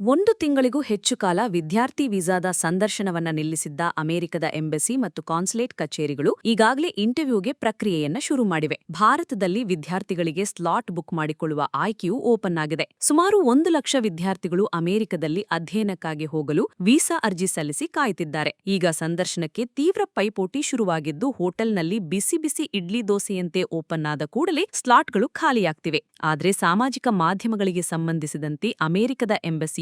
ಒಂದು ತಿಂಗಳಿಗೂ ಹೆಚ್ಚು ಕಾಲ ವಿದ್ಯಾರ್ಥಿ ವೀಸಾದ ಸಂದರ್ಶನವನ್ನ ನಿಲ್ಲಿಸಿದ್ದ ಅಮೆರಿಕದ ಎಂಬೆಸಿ ಮತ್ತು ಕಾನ್ಸುಲೇಟ್ ಕಚೇರಿಗಳು ಈಗಾಗಲೇ ಇಂಟರ್ವ್ಯೂಗೆ ಪ್ರಕ್ರಿಯೆಯನ್ನ ಶುರು ಮಾಡಿವೆ. ಭಾರತದಲ್ಲಿ ವಿದ್ಯಾರ್ಥಿಗಳಿಗೆ ಸ್ಲಾಟ್ ಬುಕ್ ಮಾಡಿಕೊಳ್ಳುವ ಆಯ್ಕೆಯೂ ಓಪನ್ ಆಗಿದೆ. ಸುಮಾರು ಒಂದು ಲಕ್ಷ ವಿದ್ಯಾರ್ಥಿಗಳು ಅಮೆರಿಕದಲ್ಲಿ ಅಧ್ಯಯನಕ್ಕಾಗಿ ಹೋಗಲು ವೀಸಾ ಅರ್ಜಿ ಸಲ್ಲಿಸಿ ಕಾಯುತ್ತಿದ್ದಾರೆ ಈಗ ಸಂದರ್ಶನಕ್ಕೆ ತೀವ್ರ ಪೈಪೋಟಿ ಶುರುವಾಗಿದ್ದು, ಹೋಟೆಲ್ನಲ್ಲಿ ಬಿಸಿ ಬಿಸಿ ಇಡ್ಲಿ ದೋಸೆಯಂತೆ ಓಪನ್ ಆದ ಕೂಡಲೇ ಸ್ಲಾಟ್ಗಳು ಖಾಲಿಯಾಗ್ತಿವೆ. ಆದರೆ ಸಾಮಾಜಿಕ ಮಾಧ್ಯಮಗಳಿಗೆ ಸಂಬಂಧಿಸಿದಂತೆ ಅಮೆರಿಕದ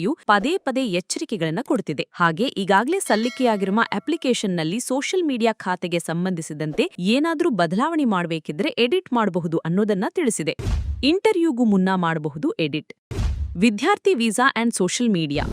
ಎಂಬಸಿಯು ಪದೇ ಪದೇ ಎಚ್ಚರಿಕೆಗಳನ್ನು ಕೊಡುತ್ತಿದೆ ಹಾಗೆ ಈಗಾಗಲೇ ಸಲ್ಲಿಕೆಯಾಗಿರುವ ಅಪ್ಲಿಕೇಶನ್ನಲ್ಲಿ ಸೋಷಿಯಲ್ ಮೀಡಿಯಾ ಖಾತೆಗೆ ಸಂಬಂಧಿಸಿದಂತೆ ಏನಾದರೂ ಬದಲಾವಣೆ ಮಾಡಬೇಕಿದ್ರೆ ಎಡಿಟ್ ಮಾಡಬಹುದು ಅನ್ನೋದನ್ನ ತಿಳಿಸಿದೆ. ಇಂಟರ್ವ್ಯೂಗೂ ಮುನ್ನ ಮಾಡಬಹುದು ಎಡಿಟ್. ವಿದ್ಯಾರ್ಥಿ ವೀಸಾ ಅಂಡ್ ಸೋಷಿಯಲ್ ಮೀಡಿಯಾ.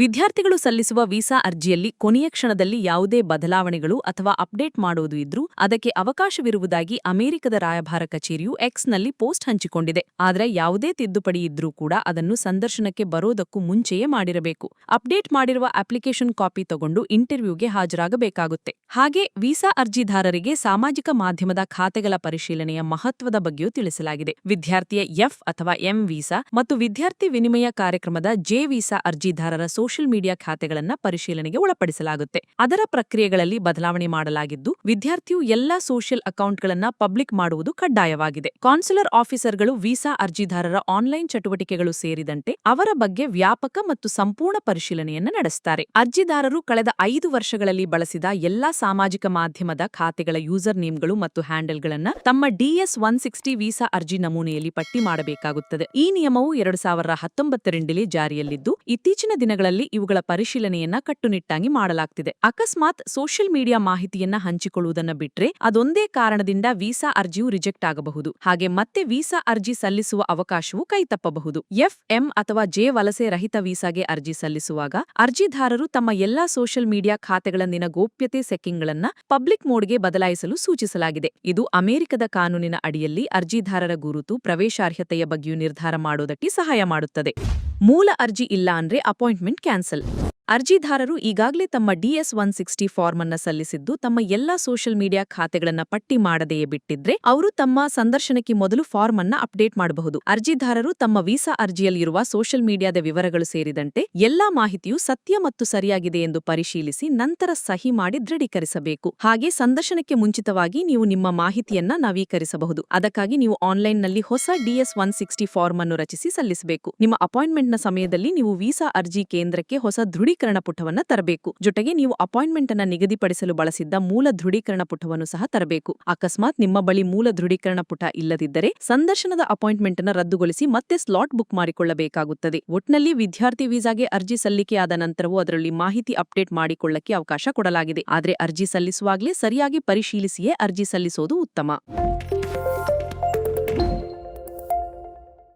ವಿದ್ಯಾರ್ಥಿಗಳು ಸಲ್ಲಿಸುವ ವೀಸಾ ಅರ್ಜಿಯಲ್ಲಿ ಕೊನೆಯ ಕ್ಷಣದಲ್ಲಿ ಯಾವುದೇ ಬದಲಾವಣೆಗಳು ಅಥವಾ ಅಪ್ಡೇಟ್ ಮಾಡುವುದು ಇದ್ರೂ ಅದಕ್ಕೆ ಅವಕಾಶವಿರುವುದಾಗಿ ಅಮೆರಿಕದ ರಾಯಭಾರ ಕಚೇರಿಯು ಎಕ್ಸ್ನಲ್ಲಿ ಪೋಸ್ಟ್ ಹಂಚಿಕೊಂಡಿದೆ. ಆದರೆ ಯಾವುದೇ ತಿದ್ದುಪಡಿ ಇದ್ರೂ ಕೂಡ ಅದನ್ನು ಸಂದರ್ಶನಕ್ಕೆ ಬರೋದಕ್ಕೂ ಮುಂಚೆಯೇ ಮಾಡಿರಬೇಕು. ಅಪ್ಡೇಟ್ ಮಾಡಿರುವ ಅಪ್ಲಿಕೇಶನ್ ಕಾಪಿ ತಗೊಂಡು ಇಂಟರ್ವ್ಯೂಗೆ ಹಾಜರಾಗಬೇಕಾಗುತ್ತೆ. ಹಾಗೆ ವೀಸಾ ಅರ್ಜಿದಾರರಿಗೆ ಸಾಮಾಜಿಕ ಮಾಧ್ಯಮದ ಖಾತೆಗಳ ಪರಿಶೀಲನೆಯ ಮಹತ್ವದ ಬಗ್ಗೆಯೂ ತಿಳಿಸಲಾಗಿದೆ. ವಿದ್ಯಾರ್ಥಿಯ ಎಫ್ ಅಥವಾ ಎಂ ವೀಸಾ ಮತ್ತು ವಿದ್ಯಾರ್ಥಿ ವಿನಿಮಯ ಕಾರ್ಯಕ್ರಮದ ಜೆ ವೀಸಾ ಅರ್ಜಿದಾರರ ಸೋಷಿಯಲ್ ಮೀಡಿಯಾ ಖಾತೆಗಳನ್ನ ಪರಿಶೀಲನೆಗೆ ಒಳಪಡಿಸಲಾಗುತ್ತೆ. ಅದರ ಪ್ರಕ್ರಿಯೆಗಳಲ್ಲಿ ಬದಲಾವಣೆ ಮಾಡಲಾಗಿದ್ದು, ವಿದ್ಯಾರ್ಥಿಯು ಎಲ್ಲಾ ಸೋಷಿಯಲ್ ಅಕೌಂಟ್ಗಳನ್ನ ಪಬ್ಲಿಕ್ ಮಾಡುವುದು ಕಡ್ಡಾಯವಾಗಿದೆ. ಕಾನ್ಸುಲರ್ ಆಫೀಸರ್ಗಳು ವೀಸಾ ಅರ್ಜಿದಾರರ ಆನ್ಲೈನ್ ಚಟುವಟಿಕೆಗಳು ಸೇರಿದಂತೆ ಅವರ ಬಗ್ಗೆ ವ್ಯಾಪಕ ಮತ್ತು ಸಂಪೂರ್ಣ ಪರಿಶೀಲನೆಯನ್ನು ನಡೆಸುತ್ತಾರೆ ಅರ್ಜಿದಾರರು ಕಳೆದ ಐದು ವರ್ಷಗಳಲ್ಲಿ ಬಳಸಿದ ಎಲ್ಲಾ ಸಾಮಾಜಿಕ ಮಾಧ್ಯಮದ ಖಾತೆಗಳ ಯೂಸರ್ ನೇಮ್ಗಳು ಮತ್ತು ಹ್ಯಾಂಡಲ್ಗಳನ್ನು ತಮ್ಮ ಡಿಎಸ್ ಒನ್ ಸಿಕ್ಸ್ಟಿ ವೀಸಾ ಅರ್ಜಿ ನಮೂನೆಯಲ್ಲಿ ಪಟ್ಟಿ ಮಾಡಬೇಕಾಗುತ್ತದೆ. ಈ ನಿಯಮವು ಎರಡು ಸಾವಿರದ ಹತ್ತೊಂಬತ್ತರಿಂದಲೇ ಜಾರಿಯಲ್ಲಿದ್ದು, ಇತ್ತೀಚಿನ ದಿನಗಳಲ್ಲಿ ಇವುಗಳ ಪರಿಶೀಲನೆಯನ್ನ ಕಟ್ಟುನಿಟ್ಟಾಗಿ ಮಾಡಲಾಗ್ತಿದೆ. ಅಕಸ್ಮಾತ್ ಸೋಷಿಯಲ್ ಮೀಡಿಯಾ ಮಾಹಿತಿಯನ್ನ ಹಂಚಿಕೊಳ್ಳುವುದನ್ನ ಬಿಟ್ರೆ ಅದೊಂದೇ ಕಾರಣದಿಂದ ವೀಸಾ ಅರ್ಜಿಯು ರಿಜೆಕ್ಟ್ ಆಗಬಹುದು. ಹಾಗೆ ಮತ್ತೆ ವೀಸಾ ಅರ್ಜಿ ಸಲ್ಲಿಸುವ ಅವಕಾಶವು ಕೈತಪ್ಪಬಹುದು. ಎಫ್ ಎಂ ಅಥವಾ ಜೆ ವಲಸೆ ರಹಿತ ವೀಸಾಗೆ ಅರ್ಜಿ ಸಲ್ಲಿಸುವಾಗ ಅರ್ಜಿದಾರರು ತಮ್ಮ ಎಲ್ಲಾ ಸೋಷಿಯಲ್ ಮೀಡಿಯಾ ಖಾತೆಗಳಲ್ಲಿನ ಗೋಪ್ಯತೆ ಸೆಕ್ಕಿಂಗ್ಗಳನ್ನ ಪಬ್ಲಿಕ್ ಮೋಡ್ಗೆ ಬದಲಾಯಿಸಲು ಸೂಚಿಸಲಾಗಿದೆ. ಇದು ಅಮೆರಿಕದ ಕಾನೂನಿನ ಅಡಿಯಲ್ಲಿ ಅರ್ಜಿದಾರರ ಗುರುತು, ಪ್ರವೇಶಾರ್ಹತೆಯ ಬಗ್ಗೆಯೂ ನಿರ್ಧಾರ ಮಾಡೋದಕ್ಕೆ ಸಹಾಯ ಮಾಡುತ್ತದೆ. ಮೂಲ ಅರ್ಜಿ ಇಲ್ಲ ಅಂದ್ರೆ ಅಪಾಯಿಂಟ್ಮೆಂಟ್ ಕ್ಯಾನ್ಸಲ್. ಅರ್ಜಿದಾರರು ಈಗಾಗಲೇ ತಮ್ಮ ಡಿಎಸ್ ಒನ್ ಸಿಕ್ಸ್ಟಿ ಫಾರ್ಮ್ ಅನ್ನ ಸಲ್ಲಿಸಿದ್ದು, ತಮ್ಮ ಎಲ್ಲಾ ಸೋಷಿಯಲ್ ಮೀಡಿಯಾ ಖಾತೆಗಳನ್ನ ಪಟ್ಟಿ ಮಾಡದೆಯೇ ಬಿಟ್ಟಿದ್ರೆ ಅವರು ತಮ್ಮ ಸಂದರ್ಶನಕ್ಕೆ ಮೊದಲು ಫಾರ್ಮ್ ಅನ್ನ ಅಪ್ಡೇಟ್ ಮಾಡಬಹುದು. ಅರ್ಜಿದಾರರು ತಮ್ಮ ವೀಸಾ ಅರ್ಜಿಯಲ್ಲಿರುವ ಸೋಷಿಯಲ್ ಮೀಡಿಯಾದ ವಿವರಗಳು ಸೇರಿದಂತೆ ಎಲ್ಲಾ ಮಾಹಿತಿಯು ಸತ್ಯ ಮತ್ತು ಸರಿಯಾಗಿದೆ ಎಂದು ಪರಿಶೀಲಿಸಿ ನಂತರ ಸಹಿ ಮಾಡಿ ದೃಢೀಕರಿಸಬೇಕು. ಹಾಗೆ ಸಂದರ್ಶನಕ್ಕೆ ಮುಂಚಿತವಾಗಿ ನೀವು ನಿಮ್ಮ ಮಾಹಿತಿಯನ್ನ ನವೀಕರಿಸಬಹುದು. ಅದಕ್ಕಾಗಿ ನೀವು ಆನ್ಲೈನ್ನಲ್ಲಿ ಹೊಸ ಡಿಎಸ್ ಒನ್ ಸಿಕ್ಸ್ಟಿ ಫಾರ್ಮ್ ಅನ್ನು ರಚಿಸಿ ಸಲ್ಲಿಸಬೇಕು. ನಿಮ್ಮ ಅಪಾಯಿಂಟ್ಮೆಂಟ್ನ ಸಮಯದಲ್ಲಿ ನೀವು ವೀಸಾ ಅರ್ಜಿ ಕೇಂದ್ರಕ್ಕೆ ಹೊಸ ದೃಢೀಕರಣ ಪುಟವನ್ನ ತರಬೇಕು. ಜೊತೆಗೆ ನೀವು ಅಪಾಯಿಂಟ್ಮೆಂಟ್ ಅನ್ನು ನಿಗದಿಪಡಿಸಲು ಬಳಸಿದ್ದ ಮೂಲ ದೃಢೀಕರಣ ಪುಟವನ್ನು ಸಹ ತರಬೇಕು. ಅಕಸ್ಮಾತ್ ನಿಮ್ಮ ಬಳಿ ಮೂಲ ದೃಢೀಕರಣ ಪುಟ ಇಲ್ಲದಿದ್ದರೆ ಸಂದರ್ಶನದ ಅಪಾಯಿಂಟ್ಮೆಂಟ್ ಅನ್ನು ರದ್ದುಗೊಳಿಸಿ ಮತ್ತೆ ಸ್ಲಾಟ್ ಬುಕ್ ಮಾಡಿಕೊಳ್ಳಬೇಕಾಗುತ್ತದೆ. ಒಟ್ನಲ್ಲಿ ವಿದ್ಯಾರ್ಥಿ ವೀಸಾಗೆ ಅರ್ಜಿ ಸಲ್ಲಿಕೆಯಾದ ನಂತರವೂ ಅದರಲ್ಲಿ ಮಾಹಿತಿ ಅಪ್ಡೇಟ್ ಮಾಡಿಕೊಳ್ಳಕ್ಕೆ ಅವಕಾಶ ಕೊಡಲಾಗಿದೆ. ಆದರೆ ಅರ್ಜಿ ಸಲ್ಲಿಸುವಾಗಲೇ ಸರಿಯಾಗಿ ಪರಿಶೀಲಿಸಿಯೇ ಅರ್ಜಿ ಸಲ್ಲಿಸೋದು ಉತ್ತಮ.